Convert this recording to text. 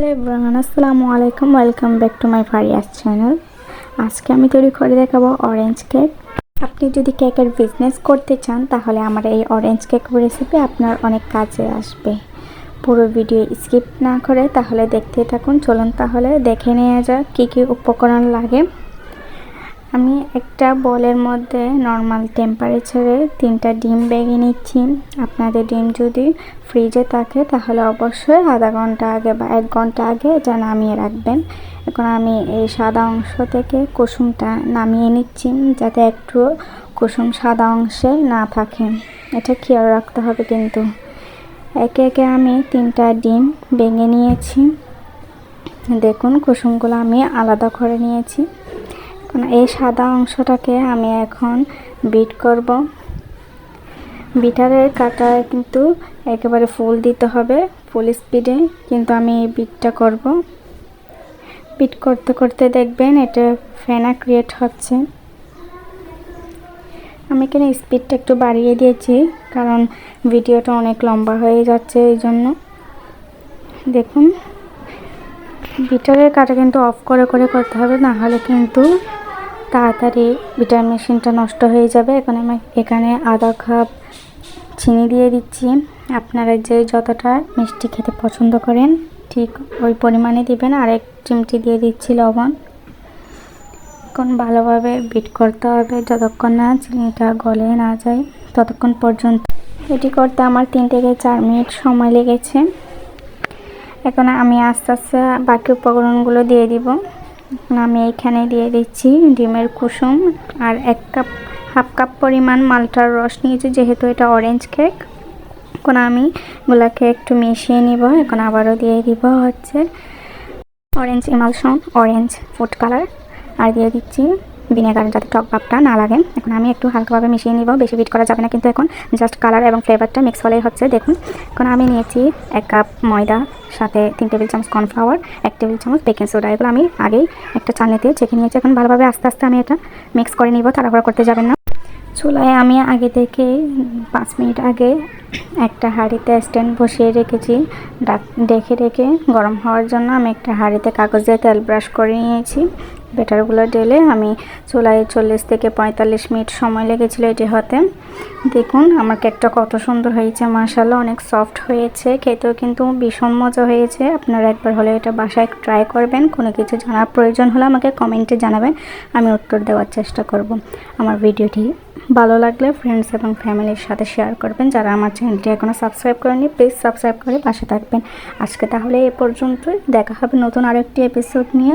Hello everyone, আসসালামু আলাইকুম। Welcome back to my Farias channel. আজকে আমি তৈরি করে দেখাবো অরেঞ্জ কেক আপনি যদি কেকের বিজনেস করতে চান, তাহলে আমার এই অরেঞ্জ কেক রেসিপি আপনার অনেক কাজে আসবে। পুরো ভিডিও স্কিপ না করে তাহলে দেখতে থাকুন। চলুন তাহলে দেখে নেওয়া যাক কী কী উপকরণ লাগে। আমি একটা বলের মধ্যে নর্মাল টেম্পারেচারে তিনটা ডিম বেগে নিচ্ছি। আপনাদের ডিম যদি ফ্রিজে থাকে, তাহলে অবশ্যই আধা ঘণ্টা আগে বা এক ঘণ্টা আগে এটা নামিয়ে রাখবেন। এখন আমি এই সাদা অংশ থেকে কুসুমটা নামিয়ে নিচ্ছি, যাতে একটু কুসুম সাদা অংশে না থাকে। এটা খেয়াল রাখতে হবে কিন্তু। একে একে আমি তিনটা ডিম ভেঙে নিয়েছি। দেখুন, কুসুমগুলো আমি আলাদা করে নিয়েছি। এই সাদা অংশটাকে আমি এখন বিট করব। বিটারের কাটায় কিন্তু একেবারে ফুল দিতে হবে ফুল স্পিডে, কিন্তু আমি এই বিটটা করব। বিট করতে করতে দেখবেন এটা ফেনা ক্রিয়েট হচ্ছে। আমি এখানে স্পিডটা একটু বাড়িয়ে দিয়েছি, কারণ ভিডিওটা অনেক লম্বা হয়ে যাচ্ছে এই জন্য। দেখুন, বিটারের কাটা কিন্তু অফ করে করে করতে হবে, না হলে কিন্তু তাড়াতাড়ি বিটার মেশিনটা নষ্ট হয়ে যাবে। এখন আমি এখানে আধা কাপ চিনি দিয়ে দিচ্ছি। আপনারা যে যতটা মিষ্টি খেতে পছন্দ করেন, ঠিক ওই পরিমাণে দিবেন। আর এক চিমটি দিয়ে দিচ্ছি লবণ। এখন ভালোভাবে বিট করতে হবে যতক্ষণ না চিনিটা গলে না যায়, ততক্ষণ পর্যন্ত। এটি করতে আমার তিন থেকে চার মিনিট সময় লেগেছে। এখন আমি আস্তে আস্তে বাকি উপকরণগুলো দিয়ে দিব। আমি এইখানে দিয়ে দিচ্ছি ডিমের কুসুম আর এক কাপ, হাফ কাপ পরিমাণ মালটার রস নিয়েছি, যেহেতু এটা অরেঞ্জ কেক এখন আমি গুলাকে একটু মিশিয়ে নিব, এখন আবারও দিয়ে দিব হচ্ছে orange emulsion orange food colour আর দিয়ে দিচ্ছি ভিনেগার যাতে টক ভাবটা না লাগে। এখন আমি একটু হালকাভাবে মিশিয়ে নিব, বেশি বিট করা যাবে না কিন্তু এখন জাস্ট কালার এবং ফ্লেভারটা মিক্স হলেই হচ্ছে, দেখুন। এখন আমি নিয়েছি এক কাপ ময়দা, সাথে তিন টেবিল চামচ কর্নফ্লাওয়ার এক টেবিল চামচ বেকিং সোডা এগুলো আমি আগেই একটা চালনিতে চেখে নিয়েছি। এখন ভালোভাবে আস্তে আস্তে আমি এটা মিক্স করে নিব, তাড়াহুড়া করতে যাবেন না। চুলায় আমি আগে থেকে পাঁচ মিনিট আগে একটা হাঁড়িতে স্ট্যান্ড বসিয়ে রেখেছি। ডাক ডেকে রেখে গরম হওয়ার জন্য আমি একটা হাঁড়িতে কাগজ দিয়ে তেল ব্রাশ করে নিয়েছি। ব্যাটারগুলো ঢেলে আমি চুলায় চল্লিশ থেকে পঁয়তাল্লিশ মিনিট সময় লেগেছিলো এটি হতে। দেখুন, আমার কেকটা কত সুন্দর হয়েছে মাসাল্লাহ অনেক সফট হয়েছে, খেতেও কিন্তু ভীষণ মজা হয়েছে। আপনারা একবার হলে এটা বাসায় ট্রাই করবেন, কোনো কিছু জানার প্রয়োজন হলে আমাকে কমেন্টে জানাবেন, আমি উত্তর দেওয়ার চেষ্টা করব। আমার ভিডিওটি ভালো লাগলে ফ্রেন্ডস এবং ফ্যামিলির সাথে শেয়ার করবেন। যারা আমার চ্যানেলটি এখনও সাবস্ক্রাইব করেনি প্লিজ সাবস্ক্রাইব করে পাশে থাকবেন। আজকে তাহলে এ পর্যন্তই, দেখা হবে নতুন আরেকটি এপিসোড নিয়ে।